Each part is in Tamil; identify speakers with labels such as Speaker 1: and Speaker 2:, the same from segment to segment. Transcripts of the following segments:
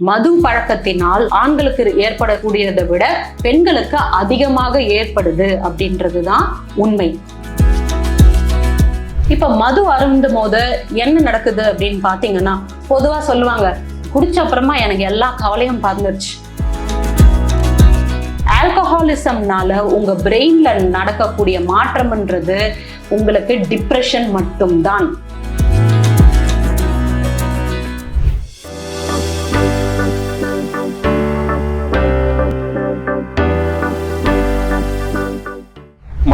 Speaker 1: மது பழக்கத்தினால் ஆண்களுக்கு ஏற்படக்கூடியதை விட பெண்களுக்கு அதிகமாக ஏற்படுது அப்படின்றது தான் உண்மை. இப்ப மது அருந்தும் போது என்ன நடக்குது அப்படின்னு பாத்தீங்கன்னா பொதுவா சொல்லுவாங்க குடிச்ச அப்புறமா எனக்கு எல்லா கவலையும் பறந்துருச்சு. ஆல்கஹாலிசம்னால உங்க பிரெயின்ல நடக்கக்கூடிய மாற்றம்ன்றது உங்களுக்கு டிப்ரெஷன் மட்டும்தான்.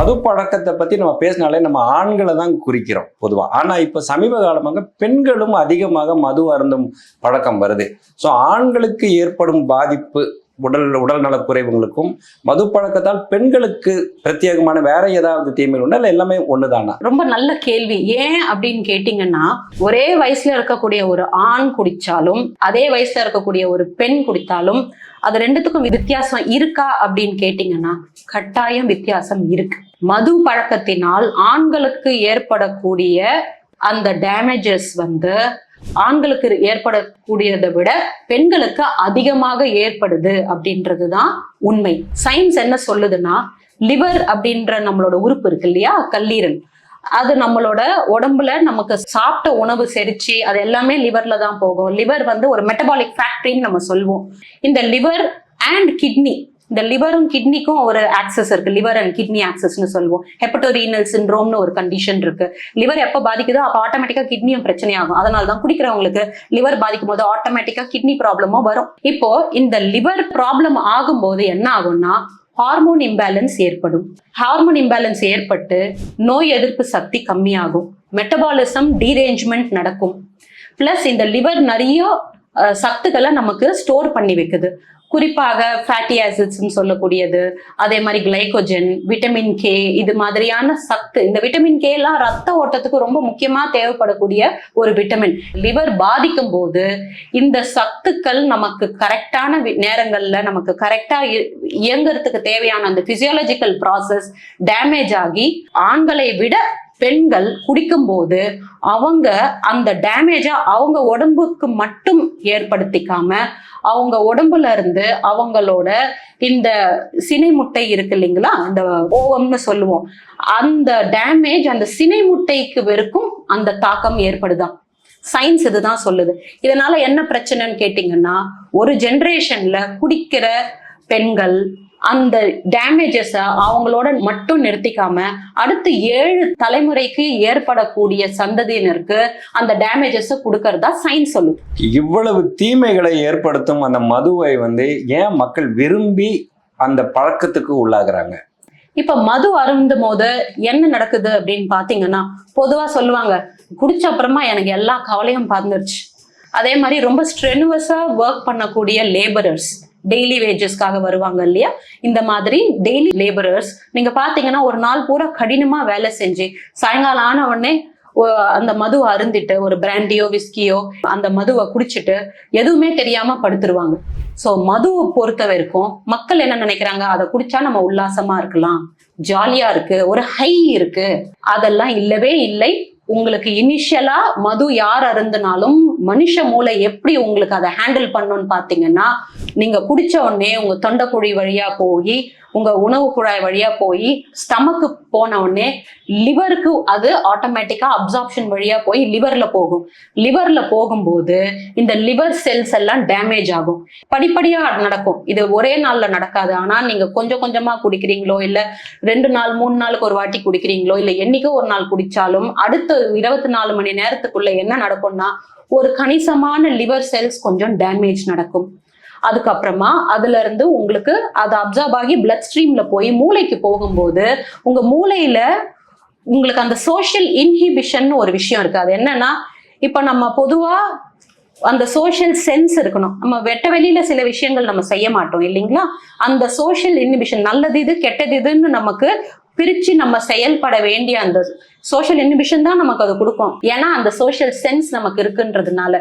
Speaker 2: மது பழக்கத்தை பத்தி நம்ம பேசினாலே நம்ம ஆண்களை தான் குறிக்கிறோம் பொதுவா. ஆனா இப்ப சமீப காலமாக பெண்களும் அதிகமாக மது அருந்தும் பழக்கம் வருது. ஸோ ஆண்களுக்கு ஏற்படும் பாதிப்பு உடல் உடல் நலக்குறைவுகளுக்கும் மது பழக்கத்தால் பெண்களுக்கு பிரத்யேகமான வேற ஏதாவது தீமைகள் உண்டா? இல்லை எல்லாமே ஒண்ணுதானா?
Speaker 1: ரொம்ப நல்ல கேள்வி. ஏன் அப்படின்னு கேட்டீங்கன்னா ஒரே வயசுல இருக்கக்கூடிய ஒரு ஆண் குடிச்சாலும் அதே வயசுல இருக்கக்கூடிய ஒரு பெண் குடித்தாலும் அது ரெண்டுத்துக்கும் வித்தியாசம் இருக்கா அப்படின்னு கேட்டீங்கன்னா கட்டாயம் வித்தியாசம் இருக்கு. மது பழக்கத்தினால் ஆண்களுக்கு ஏற்படக்கூடிய அந்த டேமேஜஸ் வந்து ஆண்களுக்கு ஏற்படக்கூடியதை விட பெண்களுக்கு அதிகமாக ஏற்படுது அப்படின்றது தான் உண்மை. சயின்ஸ் என்ன சொல்லுதுன்னா லிவர் அப்படின்ற நம்மளோட உறுப்பு இருக்கு இல்லையா? கல்லீரல். அது நம்மளோட உடம்புல நமக்கு சாப்பிட்ட உணவு செரிச்சு அது எல்லாமே லிவர்ல தான் போகும். லிவர் வந்து ஒரு மெட்டபாலிக் ஃபேக்டரின்னு நம்ம சொல்லுவோம் இந்த லிவர் அண்ட் கிட்னி இந்த லிவரும் கிட்னிக்கும் ஒரு ஆக்சஸ் இருக்கு. லிவர் அண்ட் கிட்னி ஆக்சஸ்னு சொல்லுவோம். ஹெப்பட்டோரீனல் சின்ரோம்னு ஒரு கண்டிஷன் இருக்கு. லிவர் எப்போ பாதிக்குதோ அப்போ ஆட்டோமேட்டிக்கா கிட்னியும் பிரச்சனையாகும். அதனால தான் குடிக்கிறவங்களுக்கு லிவர் பாதிக்கும் போது ஆட்டோமேட்டிக்கா கிட்னி ப்ராப்ளமும் வரும். இப்போ இந்த லிவர் ப்ராப்ளம் ஆகும்போது என்ன ஆகும்னா ஹார்மோன் இம்பேலன்ஸ் ஏற்படும். ஹார்மோன் இம்பேலன்ஸ் ஏற்பட்டு நோய் எதிர்ப்பு சக்தி கம்மியாகும். மெட்டபாலிசம் டீரேஞ்ச்மெண்ட் நடக்கும். ப்ளஸ் இந்த லிவர் நிறைய சத்துக்களை நமக்கு ஸ்டோர் பண்ணி வைக்குது. குறிப்பாக ஃபேட்டி ஆசிட்ஸ்னு சொல்லக்கூடியது அதே மாதிரி கிளைகோஜன் விட்டமின் கே இது மாதிரியான சத்து இந்த விட்டமின் கே எல்லாம் ரத்த ஓட்டத்துக்கு ரொம்ப முக்கியமா தேவைப்படக்கூடிய ஒரு விட்டமின் லிவர் பாதிக்கும் போது இந்த சத்துக்கள் நமக்கு கரெக்டான நேரங்கள்ல நமக்கு கரெக்டா இயங்குறதுக்கு தேவையான அந்த பிசியாலஜிக்கல் ப்ராசஸ் டேமேஜ் ஆகி ஆண்களை விட பெண்கள் குடிக்கும்போது அவங்க அந்த டேமேஜா அவங்க உடம்புக்கு மட்டும் ஏற்படுத்திக்காம அவங்க உடம்புல இருந்து அவங்களோட இந்த சினை முட்டை இருக்கு இல்லைங்களா? இந்த ஓவம்னு சொல்லுவோம். அந்த டேமேஜ் அந்த சினை முட்டைக்கு வரைக்கும் அந்த தாக்கம் ஏற்படுதான் சயின்ஸ் இதுதான் சொல்லுது. இதனால என்ன பிரச்சனைன்னு கேட்டிங்கன்னா ஒரு ஜென்ரேஷன்ல குடிக்கிற பெண்கள் அந்த டேமேஜஸை அவங்களோட மட்டும் நிறுத்திக்காம அடுத்த ஏழு தலைமுறைக்கு ஏற்படக்கூடிய சந்ததியினருக்கு அந்த டேமேஜஸை கொடுக்கறதா சயின்ஸ் சொல்லுது
Speaker 2: இவ்வளவு தீமைகளை ஏற்படுத்தும் அந்த மதுவை வந்து ஏன் மக்கள் விரும்பி அந்த பழக்கத்துக்கு உள்ளாகுறாங்க?
Speaker 1: இப்ப மது அருந்தும் போது என்ன நடக்குது அப்படின்னு பாத்தீங்கன்னா பொதுவா சொல்லுவாங்க குடிச்ச அப்புறமா எனக்கு எல்லா கவலையும் பறந்துருச்சு. அதே மாதிரி ரொம்ப ஸ்ட்ரெனுவஸா ஒர்க் பண்ணக்கூடிய லேபரர்ஸ் டெய்லி வேஜஸ்க்காக வருவாங்க இல்லையா? இந்த மாதிரி டெய்லி லேபரர்ஸ் நீங்க பாத்தீங்கன்னா ஒரு நாள் பூரா கடினமா வேலை செஞ்சு சாயங்காலம் ஆன உடனே அந்த மதுவை அருந்திட்டு ஒரு பிராண்டியோ விஸ்கியோ அந்த மதுவை குடிச்சிட்டு எதுவுமே தெரியாம படுத்துருவாங்க. ஸோ மதுவை பொறுத்த வரைக்கும் மக்கள் என்ன நினைக்கிறாங்க? அதை குடிச்சா நம்ம உல்லாசமா இருக்கலாம். ஜாலியா இருக்கு. ஒரு ஹை இருக்கு. அதெல்லாம் இல்லவே இல்லை. உங்களுக்கு இனிஷியலா மது யார் அருந்தினாலும் மனுஷ மூளை எப்படி உங்களுக்கு அதை ஹேண்டில் பண்ணும்னு பாத்தீங்கன்னா நீங்க குடிச்ச உடனே உங்க தொண்டைக்குழி வழியா போய் உங்க உணவு குழாய் வழியா போய் ஸ்டமக்கு போன உடனே லிவருக்கு அது ஆட்டோமேட்டிக்கா அப்சார்ப்ஷன் வழியா போய் லிவர்ல போகும். லிவர்ல போகும்போது இந்த லிவர் செல்ஸ் எல்லாம் டேமேஜ் ஆகும். படிப்படியா நடக்கும். இது ஒரே நாள்ல நடக்காது. ஆனா நீங்க கொஞ்சம் கொஞ்சமா குடிக்கிறீங்களோ இல்ல ரெண்டு நாள் மூணு நாளுக்கு ஒரு வாட்டி குடிக்கிறீங்களோ இல்ல என்னைக்கோ ஒரு நாள் குடிச்சாலும் அடுத்த இருபத்தி நாலு மணி நேரத்துக்குள்ள என்ன நடக்கும்னா ஒரு கணிசமான லிவர் செல்ஸ் கொஞ்சம் டேமேஜ் நடக்கும். அதுக்கப்புறமா அதுல இருந்து உங்களுக்கு அது அப்சர்வ் ஆகி பிளட் ஸ்ட்ரீம்ல போய் மூளைக்கு போகும்போது உங்க மூளையில உங்களுக்கு அந்த சோஷியல் இன்ஹிபிஷன் ஒரு விஷயம் இருக்கு. அது என்னன்னா இப்ப நம்ம பொதுவா அந்த சோஷியல் சென்ஸ் இருக்கணும். நம்ம வெட்ட வெளியில சில விஷயங்கள் நம்ம செய்ய மாட்டோம் இல்லைங்களா? அந்த சோஷியல் இன்ஹிபிஷன் நல்லது இது கெட்டது இதுன்னு நமக்கு பிரிச்சு நம்ம செயல்பட வேண்டிய அந்த சோஷியல் இன்ஹிபிஷன் தான் நமக்கு அது கொடுக்கும். ஏன்னா அந்த சோஷியல் சென்ஸ் நமக்கு இருக்குன்றதுனால.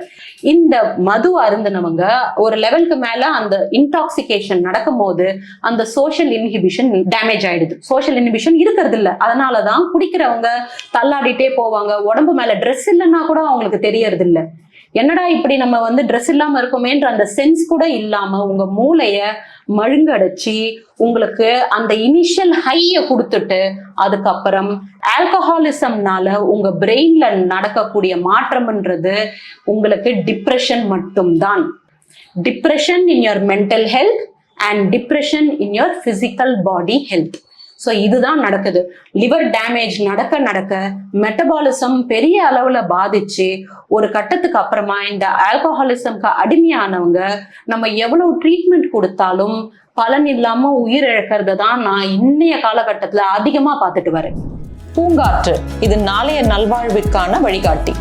Speaker 1: இந்த மது அருந்தினவங்க ஒரு லெவலுக்கு மேல அந்த இன்டாக்சிகேஷன் நடக்கும்போது அந்த சோஷியல் இன்ஹிபிஷன் டேமேஜ் ஆயிடுது. சோஷியல் இன்ஹிபிஷன் இருக்கிறது இல்ல அதனாலதான் குடிக்கிறவங்க தள்ளாடிட்டே போவாங்க உடம்பு மேல ட்ரெஸ் இல்லைன்னா கூட அவங்களுக்கு தெரியறது இல்லை என்னடா இப்படி நம்ம வந்து ட்ரெஸ் இல்லாம இருக்கோமேன்ற அந்த சென்ஸ் கூட இல்லாம உங்க மூளைய மழுங்கடைச்சி உங்களுக்கு அந்த இனிஷியல் ஹைய கொடுத்துட்டு அதுக்கப்புறம் ஆல்கஹாலிசம்னால உங்க பிரெயின்ல நடக்கக்கூடிய மாற்றம்ன்றது உங்களுக்கு டிப்ரெஷன் மட்டும்தான். Depression in your mental health and depression in your physical body health so இதுதான் நடக்குது. லிவர் டேமேஜ் நடக்க நடக்க மெட்டபாலிசம் பெரிய அளவில் பாதிச்சு ஒரு கட்டத்துக்கு அப்புறமா இந்த ஆல்கஹாலிசம்க்கு அடிமையானவங்க நம்ம எவ்வளோ ட்ரீட்மெண்ட் கொடுத்தாலும் பலன் இல்லாமல் உயிர் இழக்கிறத தான் நான் இன்னைய காலகட்டத்தில் அதிகமாக பார்த்துட்டு வரேன்.
Speaker 3: பூங்காற்று இது நாளைய நல்வாழ்விற்கான வழிகாட்டி.